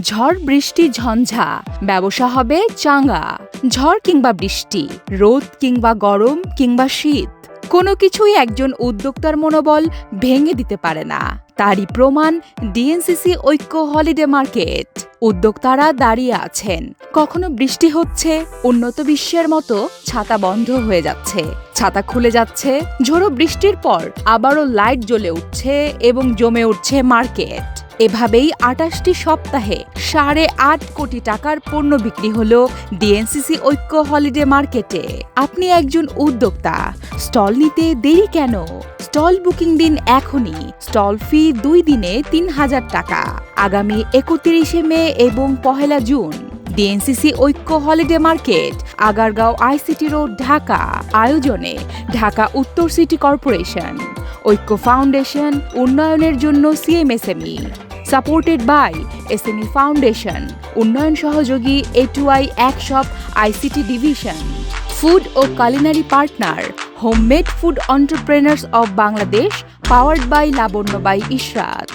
ঝড় বৃষ্টি ঝঞ্ঝা, ব্যবসা হবে চাঙ্গা। ঝড় কিংবা বৃষ্টি, রোদ কিংবা গরম কিংবা শীত, কোনো কিছুই একজন উদ্যোক্তার মনোবল ভেঙে দিতে পারে না। তারই প্রমাণ ডিএনসিসি ঐক্য হলিডে মার্কেট। উদ্যোক্তারা দাঁড়িয়ে আছেন। কখনো বৃষ্টি হচ্ছে, উন্নত বিশ্বের মতো ছাতা বন্ধ হয়ে যাচ্ছে। ছাতা খুলে যাচ্ছে, ঝোড়ো বৃষ্টির পর আবারও লাইট জ্বলে উঠছে এবং জমে উঠছে মার্কেট। এভাবেই আটাশটি সপ্তাহে সাড়ে আট কোটি টাকার পণ্য বিক্রি হল ডিএনসিসি ঐক্য হলিডে মার্কেটে। আপনি একজন উদ্যোক্তা, স্টল নিতে দেরি কেন? স্টল বুকিং দিন এখনই, স্টল ফি দুই দিনে তিন হাজার টাকা। আগামী একত্রিশে মে এবং পহেলা June, DNCC Oikko holiday market, Agargaon ICT road, Dhaka. আয়োজনে ঢাকা উত্তর সিটি কর্পোরেশন, ঐক্য ফাউন্ডেশন, উন্নয়নের জন্য CMSME. Supported by SME foundation, উন্নয়ন সহযোগী A two I Ekshop ICT division, food O culinary partner, homemade food entrepreneurs of Bangladesh, powered by Labonya by Ishrat.